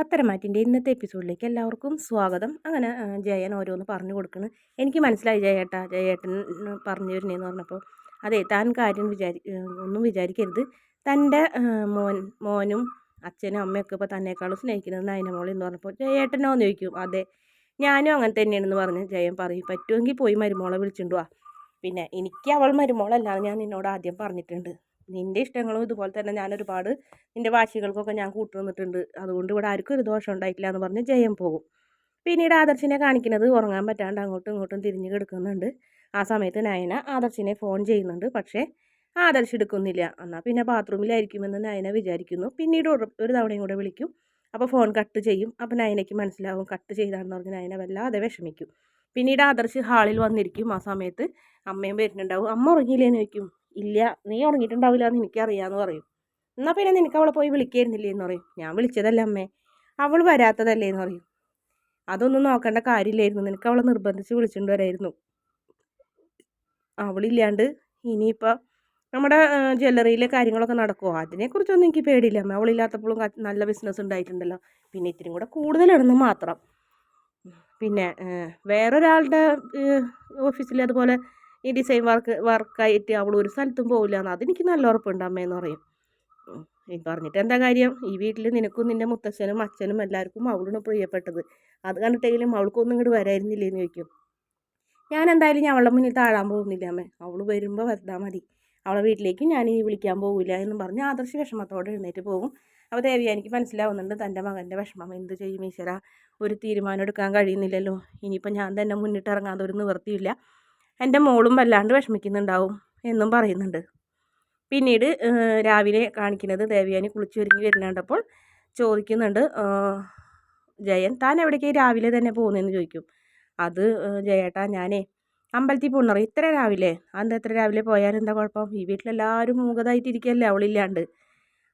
പത്തരമാറ്റിന്റെ ഇന്നത്തെ എപ്പിസോഡിലേക്ക് എല്ലാവർക്കും സ്വാഗതം. അങ്ങനെ ജയൻ ഓരോന്ന് പറഞ്ഞു കൊടുക്കണ്. എനിക്ക് മനസ്സിലായി ജയേട്ടാ ജയേട്ടൻ പറഞ്ഞു വരുന്നതെന്ന് പറഞ്ഞപ്പോൾ അതെ താൻ കാര്യം വിചാരി ഒന്നും വിചാരിക്കരുത്. തന്റെ മോൻ മോനും അച്ഛനും അമ്മയൊക്കെ ഇപ്പോൾ തന്നെക്കാളും സ്നേഹിക്കുന്നത് നയനമോളെ എന്ന് പറഞ്ഞപ്പോൾ ജയേട്ടനോ എന്ന് ചോദിക്കും. അതെ ഞാനും അങ്ങനെ തന്നെയാണെന്ന് പറഞ്ഞ് ജയൻ പറയും. പറ്റുമെങ്കിൽ പോയി മരുമോളെ വിളിച്ചിട്ട് വാ. പിന്നെ എനിക്ക് അവൾ മരുമോളല്ലാതെ ഞാൻ നിന്നോട് ആദ്യം പറഞ്ഞിട്ടുണ്ട്. നിന്റെ ഇഷ്ടങ്ങളും ഇതുപോലെ തന്നെ ഞാൻ ഒരുപാട് നിന്റെ വാശികൾക്കൊക്കെ ഞാൻ കൂട്ടു നിന്നിട്ടുണ്ട്. അതുകൊണ്ട് ഇവിടെ ആർക്കും ഒരു ദോഷം ഉണ്ടായിട്ടില്ല എന്ന് പറഞ്ഞ് ജയം പോകും. പിന്നീട് ആദർശിനെ കാണിക്കുന്നത് ഉറങ്ങാൻ പറ്റാണ്ട് അങ്ങോട്ടും ഇങ്ങോട്ടും തിരിഞ്ഞ് കിടക്കുന്നുണ്ട്. ആ സമയത്ത് നയന ആദർശിനെ ഫോൺ ചെയ്യുന്നുണ്ട്. പക്ഷേ ആദർശ് എടുക്കുന്നില്ല. എന്നാൽ പിന്നെ ബാത്റൂമിലായിരിക്കുമെന്ന് നയന വിചാരിക്കുന്നു. പിന്നീട് ഒരു തവണയും കൂടെ വിളിക്കും. അപ്പോൾ ഫോൺ കട്ട് ചെയ്യും. അപ്പോൾ നയനയ്ക്ക് മനസ്സിലാവും കട്ട് ചെയ്താണെന്ന് പറഞ്ഞ് നയന വല്ലാതെ വിഷമിക്കും. പിന്നീട് ആദർശ് ഹാളിൽ വന്നിരിക്കും. ആ സമയത്ത് അമ്മയും വരുന്നുണ്ടാവും. അമ്മ ഉറങ്ങിയില്ലേന്ന് ചോദിക്കും. ഇല്ല നീ ഉറങ്ങിയിട്ടുണ്ടാവില്ല എന്ന് എനിക്കറിയാമെന്ന് പറയും. എന്നാൽ പിന്നെ നിനക്ക് അവളെ പോയി വിളിക്കായിരുന്നില്ലേ എന്ന് പറയും. ഞാൻ വിളിച്ചതല്ല അമ്മേ. അവൾ വരാത്തതല്ലേ എന്ന് പറയും. അതൊന്നും നോക്കേണ്ട കാര്യമില്ലായിരുന്നു. നിനക്ക് അവളെ നിർബന്ധിച്ച് വിളിച്ചിട്ട് വരായിരുന്നു. അവളില്ലാണ്ട് ഇനിയിപ്പോൾ നമ്മുടെ ജ്വല്ലറിയിലെ കാര്യങ്ങളൊക്കെ നടക്കുമോ അതിനെക്കുറിച്ചൊന്നും എനിക്ക് പേടിയില്ല അമ്മ. അവളില്ലാത്തപ്പോഴും നല്ല ബിസിനസ് ഉണ്ടായിട്ടുണ്ടല്ലോ. പിന്നെ ഇത്തിരി കൂടെ കൂടുതലാണെന്ന് മാത്രം. പിന്നെ വേറൊരാളുടെ ഓഫീസിൽ അതുപോലെ ഈ ഡിസൈൻ വർക്ക് വർക്കായിട്ട് അവൾ ഒരു സ്ഥലത്തും പോകില്ല എന്ന് അതെനിക്ക് നല്ല ഉറപ്പുണ്ട് അമ്മയെന്ന് പറയും. പറഞ്ഞിട്ട് എന്താ കാര്യം? ഈ വീട്ടിൽ നിനക്കും നിന്റെ മുത്തശ്ശനും അച്ഛനും എല്ലാവർക്കും അവളാണ് പ്രിയപ്പെട്ടത്. അത് കണ്ടിട്ടെങ്കിലും അവൾക്കൊന്നും ഇങ്ങോട്ട് വരായിരുന്നില്ലേ എന്ന് ചോദിക്കും. ഞാൻ എന്തായാലും ഞാൻ അവളുടെ മുന്നിൽ താഴാൻ പോകുന്നില്ല അമ്മേ. അവൾ വരുമ്പോൾ വന്നാൽ മതി. അവളെ വീട്ടിലേക്ക് ഞാൻ ഇനി വിളിക്കാൻ പോകില്ല എന്നും പറഞ്ഞ് ആദർശ വിഷമത്തോടെ എഴുന്നേറ്റ് പോകും. അപ്പോൾ ദേവി എനിക്ക് മനസ്സിലാവുന്നുണ്ട് തന്റെ മകന്റെ വിഷമം എന്ത് ചെയ്യും ഈശ്വര? ഒരു തീരുമാനം എടുക്കാൻ കഴിയുന്നില്ലല്ലോ. ഇനിയിപ്പോൾ ഞാൻ തന്നെ മുന്നിട്ടിറങ്ങാതെ ഒരു നിവൃത്തിയില്ല. എന്റെ മോളും വല്ലാണ്ട് വിഷമിക്കുന്നുണ്ടാവും എന്നും പറയുന്നുണ്ട്. പിന്നീട് രാവിലെ കാണിക്കുന്നത് ദേവയാനി കുളിച്ചൊരുങ്ങി വരുന്നുണ്ടപ്പോൾ ചോദിക്കുന്നുണ്ട് ജയൻ താൻ എവിടേക്ക് രാവിലെ തന്നെ പോകുന്നതെന്ന് ചോദിക്കും. അത് ജയേട്ടാ ഞാനേ അമ്പലത്തിൽ പോകുന്നറി ഇത്ര രാവിലെ. അന്ന് എത്ര രാവിലെ പോയാൽ എന്താ കുഴപ്പം? ഈ വീട്ടിലെല്ലാവരും മൂകതായിട്ടിരിക്കുകയല്ലേ അവളില്ലാണ്ട്.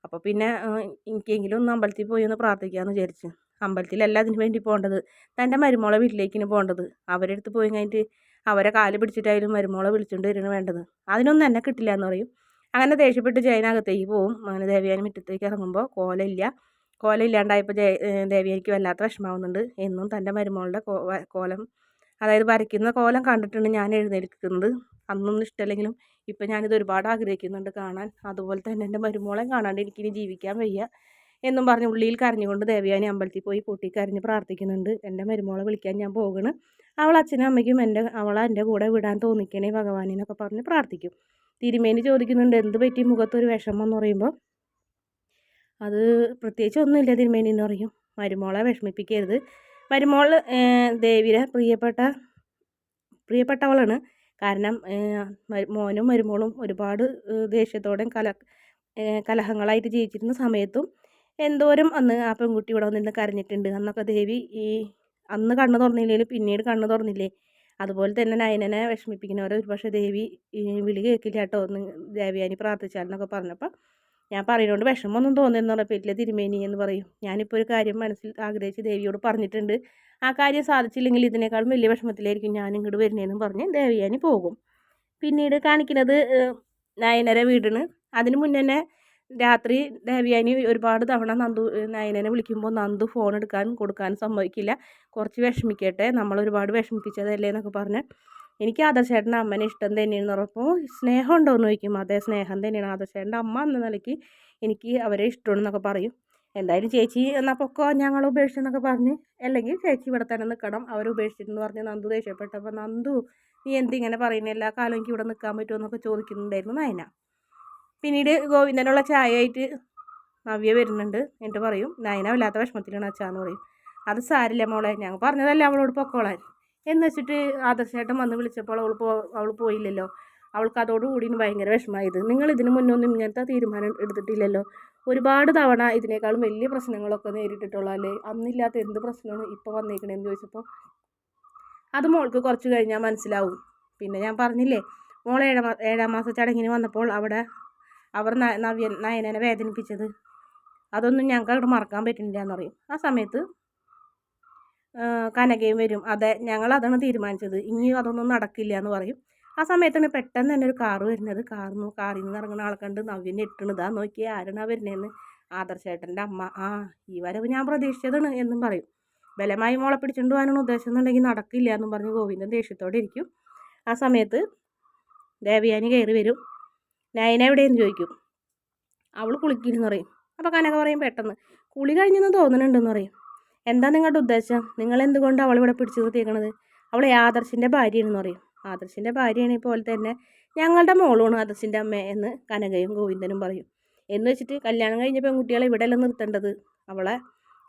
അപ്പോൾ പിന്നെ എനിക്കെങ്കിലും ഒന്ന് അമ്പലത്തിൽ പോയി ഒന്ന് പ്രാർത്ഥിക്കാമെന്ന് വിചാരിച്ചു. അമ്പലത്തിലല്ല അതിന് വേണ്ടി പോകേണ്ടത്. തന്റെ മരുമോളെ വീട്ടിലേക്കിന് പോകേണ്ടത്. അവരെടുത്ത് പോയി കഴിഞ്ഞിട്ട് അവരെ കാൽ പിടിച്ചിട്ടായാലും മരുമോളെ വിളിച്ചുകൊണ്ട് വരികയാണ് വേണ്ടത്. അതിനൊന്നും എന്നെ കിട്ടില്ല എന്ന് പറയും. അങ്ങനെ ദേഷ്യപ്പെട്ട് ജയനകത്തേക്ക് പോവും. അങ്ങനെ ദേവിയാനി മുറ്റത്തേക്ക് ഇറങ്ങുമ്പോൾ കോലയില്ല. കോല ഇല്ലാണ്ടായപ്പോൾ ജയ ദേവിയാനിക്ക് വല്ലാത്ത വിഷമാവുന്നുണ്ട്. എന്നും തന്റെ മരുമോളുടെ കോലം അതായത് വരയ്ക്കുന്ന കോലം കണ്ടിട്ടുണ്ട് ഞാൻ എഴുന്നേൽക്കുന്നത്. അന്നൊന്നും ഇഷ്ടമല്ലെങ്കിലും ഇപ്പം ഞാനിത് ഒരുപാട് ആഗ്രഹിക്കുന്നുണ്ട് കാണാൻ. അതുപോലെ തന്നെ എന്റെ മരുമോളെ കാണാണ്ട് എനിക്കിനി ജീവിക്കാൻ വയ്യ എന്നും പറഞ്ഞ് ഉള്ളിയിൽ കരഞ്ഞുകൊണ്ട് ദേവയാനി അമ്പലത്തിൽ പോയി പൊട്ടി കരഞ്ഞ് പ്രാർത്ഥിക്കുന്നുണ്ട്. എന്റെ മരുമോളെ വിളിക്കാൻ ഞാൻ പോകണ്. അവൾ അച്ഛനും അമ്മയ്ക്കും എന്റെ അവളെ എന്റെ കൂടെ വിടാൻ തോന്നിക്കണേ ഭഗവാനെന്നൊക്കെ പറഞ്ഞ് പ്രാർത്ഥിക്കും. തിരുമേനി ചോദിക്കുന്നുണ്ട് എന്ത് പറ്റി? മുഖത്തൊരു വിഷമം? എന്ന് പറയുമ്പോൾ അത് പ്രത്യേകിച്ച് ഒന്നുമില്ല തിരുമേനി എന്ന് പറയും. മരുമോളെ വിഷമിപ്പിക്കരുത്. മരുമോൾ ദേവിയുടെ പ്രിയപ്പെട്ട പ്രിയപ്പെട്ടവളാണ്. കാരണം മോനും മരുമോളും ഒരുപാട് ദേഷ്യത്തോടെയും കല കലഹങ്ങളായിട്ട് ജീവിച്ചിരുന്ന സമയത്തും എന്തോരം അന്ന് ആ പെൺകുട്ടി ഇവിടെ വന്നിരുന്ന് കരഞ്ഞിട്ടുണ്ട്. അന്നൊക്കെ ദേവി ഈ അന്ന് കണ്ണ് തുറന്നില്ലെങ്കിലും പിന്നീട് കണ്ണ് തുറന്നില്ലേ? അതുപോലെ തന്നെ നയനനെ വിഷമിപ്പിക്കുന്നവരെ ഒരുപക്ഷെ ദേവി വിളി കേൾക്കില്ല കേട്ടോ ഒന്ന് ദേവിയാനി പ്രാർത്ഥിച്ചാലെന്നൊക്കെ പറഞ്ഞപ്പോൾ ഞാൻ പറയുന്നതുകൊണ്ട് വിഷമമൊന്നും തോന്നുന്നു പറഞ്ഞപ്പോൾ ഇല്ല തിരുമേനി എന്ന് പറയും. ഞാനിപ്പോൾ ഒരു കാര്യം മനസ്സിൽ ആഗ്രഹിച്ച് ദേവിയോട് പറഞ്ഞിട്ടുണ്ട്. ആ കാര്യം സാധിച്ചില്ലെങ്കിൽ ഇതിനേക്കാളും വലിയ വിഷമത്തിലായിരിക്കും ഞാൻ ഇങ്ങോട്ട് വരുന്നതെന്നും പറഞ്ഞ് ദേവിയാനി പോകും. പിന്നീട് കാണിക്കുന്നത് നയനരെ വീടിന് അതിന് മുന്നേ രാത്രി ദേവയാനി ഒരുപാട് തവണ നന്ദു നയനനെ വിളിക്കുമ്പോൾ നന്ദു ഫോൺ എടുക്കാൻ കൊടുക്കാൻ സമ്മതിക്കില്ല. കുറച്ച് വിഷമിക്കട്ടെ. നമ്മൾ ഒരുപാട് വിഷമിപ്പിച്ചതല്ലേ എന്നൊക്കെ പറഞ്ഞ്. എനിക്ക് ആദർശേട്ടന്റെ അമ്മനെ ഇഷ്ടം തന്നെയാണെന്ന് പറഞ്ഞപ്പോൾ സ്നേഹം ഉണ്ടോ എന്ന് ചോദിക്കും. അതേ സ്നേഹം തന്നെയാണ് ആദർശേട്ടന്റെ അമ്മ എന്ന നിലയ്ക്ക് എനിക്ക് അവരെ ഇഷ്ടമാണെന്നൊക്കെ പറയും. എന്തായാലും ചേച്ചി എന്നാൽ പൊക്കോ ഞങ്ങൾ ഉപേക്ഷിച്ചെന്നൊക്കെ പറഞ്ഞ്. അല്ലെങ്കിൽ ചേച്ചി ഇവിടെ തന്നെ നിൽക്കണം. അവർ ഉപേക്ഷിച്ചിട്ടെന്ന് പറഞ്ഞ് നന്ദു ദേഷ്യപ്പെട്ടപ്പോൾ നന്ദു നീ എന്തിങ്ങനെ പറയുന്നില്ല എല്ലാ കാലം എനിക്ക് ഇവിടെ നിൽക്കാൻ പറ്റുമോ? എന്നൊക്കെ ചോദിക്കുന്നുണ്ടായിരുന്നു നയന. പിന്നീട് ഗോവിന്ദനുള്ള ചായയായിട്ട് നവ്യ വരുന്നുണ്ട്. എന്നിട്ട് പറയും നയന വല്ലാത്ത വിഷമത്തിലാണ് അച്ഛാന്ന് പറയും. അത് സാരില്ല മോളെ ഞങ്ങൾ പറഞ്ഞതല്ല അവളോട് പൊക്കോളാൻ? എന്ന് വെച്ചിട്ട് ആദർശേട്ടൻ വന്ന് വിളിച്ചപ്പോൾ അവൾ പോ അവൾ പോയില്ലല്ലോ. അവൾക്ക് അതോടുകൂടി ഭയങ്കര വിഷമമായത്. നിങ്ങൾ ഇതിന് മുന്നൊന്നും ഇങ്ങനത്തെ തീരുമാനം എടുത്തിട്ടില്ലല്ലോ. ഒരുപാട് തവണ ഇതിനേക്കാളും വലിയ പ്രശ്നങ്ങളൊക്കെ നേരിട്ടിട്ടുള്ളതല്ലേ അന്നില്ലാത്ത എന്ത് പ്രശ്നമാണ് ഇപ്പോൾ വന്നേക്കണേന്ന് ചോദിച്ചപ്പോൾ അത് മോൾക്ക് കുറച്ച് കഴിഞ്ഞാൽ മനസ്സിലാവും. പിന്നെ ഞാൻ പറഞ്ഞില്ലേ മോൾ ഏഴാം ഏഴാം മാസ ചടങ്ങിന് വന്നപ്പോൾ അവിടെ അവർ നവ്യ നയനനെ വേദനിപ്പിച്ചത്. അതൊന്നും ഞങ്ങൾക്ക് അവിടെ മറക്കാൻ പറ്റുന്നില്ല എന്ന് പറയും. ആ സമയത്ത് കനകയും വരും. അതെ ഞങ്ങൾ അതാണ് തീരുമാനിച്ചത്. ഇനി അതൊന്നും നടക്കില്ല എന്ന് പറയും. ആ സമയത്താണ് പെട്ടെന്ന് തന്നെ ഒരു കാറ് വരുന്നത്. കാറിന്ന് കാറിൽ നിന്ന് ഇറങ്ങുന്ന ആളെ കണ്ട് നവ്യ ഞെട്ടണതാ നോക്കി ആരാണ് വരുന്നതെന്ന്. ആദർശേട്ടന്റെ അമ്മ. ആ ഈ വരവ് ഞാൻ പ്രതീക്ഷിച്ചതാണ് എന്നും പറയും. ബലമായി മോളെ പിടിച്ചുകൊണ്ട് പോകാനാണ് ഉദ്ദേശം എന്നുണ്ടെങ്കിൽ നടക്കില്ല എന്നും പറഞ്ഞ് ഗോവിന്ദൻ ദേഷ്യത്തോടെ ഇരിക്കും. ആ സമയത്ത് ദേവയാനി കയറി വരും. നയന എവിടെയെന്ന് ചോദിക്കും. അവൾ കുളിക്കില്ലെന്ന് പറയും. അപ്പോൾ കനക പറയും പെട്ടെന്ന് കുളി കഴിഞ്ഞെന്ന് തോന്നുന്നുണ്ടെന്ന് പറയും. എന്താ നിങ്ങളുടെ ഉദ്ദേശം? നിങ്ങൾ എന്തുകൊണ്ട് അവളിവിടെ പിടിച്ചു നിർത്തിയേക്കണത്? അവൾ ആദർശിന്റെ ഭാര്യയാണെന്ന് പറയും. ആദർശിന്റെ ഭാര്യയാണെങ്കിൽ പോലെ തന്നെ ഞങ്ങളുടെ മോളുമാണ് ആദർശിന്റെ അമ്മ എന്ന് കനകയും ഗോവിന്ദനും പറയും. എന്ന് വെച്ചിട്ട് കല്യാണം കഴിഞ്ഞ പെൺകുട്ടികളെ ഇവിടെയല്ല നിർത്തേണ്ടത്? അവളെ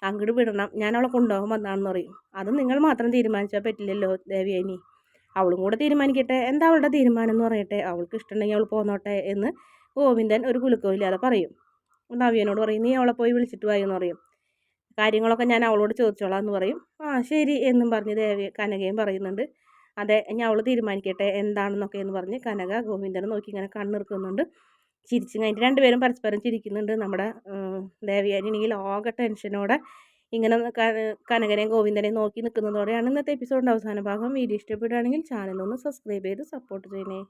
അങ്ങോട്ട് വിടണം. ഞാൻ അവളെ കൊണ്ടുപോകാൻ വന്നാണെന്ന് പറയും. അത് നിങ്ങൾ മാത്രം തീരുമാനിച്ചാൽ പറ്റില്ലല്ലോ ദേവിയേനി. അവളും കൂടെ തീരുമാനിക്കട്ടെ. എന്താ അവളുടെ തീരുമാനം എന്ന് പറയട്ടെ. അവൾക്ക് ഇഷ്ടമുണ്ടെങ്കിൽ അവൾ പോന്നോട്ടെ എന്ന് ഗോവിന്ദൻ ഒരു കുലുക്കവും ഇല്ലാതെ പറയും. നവ്യനോട് പറയും നീ അവളെ പോയി വിളിച്ചിട്ട് വായി എന്ന് പറയും. കാര്യങ്ങളൊക്കെ ഞാൻ അവളോട് ചോദിച്ചോളാം എന്ന് പറയും. ആ ശരി എന്നും പറഞ്ഞ് ദേവി കനകയും പറയുന്നുണ്ട്. അതെ ഞാൻ അവൾ തീരുമാനിക്കട്ടെ. എന്താണെന്നൊക്കെ എന്ന് പറഞ്ഞ് കനക ഗോവിന്ദനെ നോക്കി ഇങ്ങനെ കണ്ണിറുക്കുന്നുണ്ട് ചിരിച്ചു കഴിഞ്ഞിട്ട് രണ്ടുപേരും പരസ്പരം ചിരിക്കുന്നുണ്ട്. നമ്മുടെ ദേവിയാനിണെങ്കിൽ ആകെ ടെൻഷനോടെ ഇങ്ങനെ കനകനെയും ഗോവിന്ദനെയും നോക്കി നിൽക്കുന്നതോടെയാണ് ഇന്നത്തെ എപ്പിസോഡിന്റെ അവസാന ഭാഗം. വീഡിയോ ഇഷ്ടപ്പെടുകയാണെങ്കിൽ ചാനൽ ഒന്ന് സബ്സ്ക്രൈബ് ചെയ്ത് സപ്പോർട്ട് ചെയ്യണേ.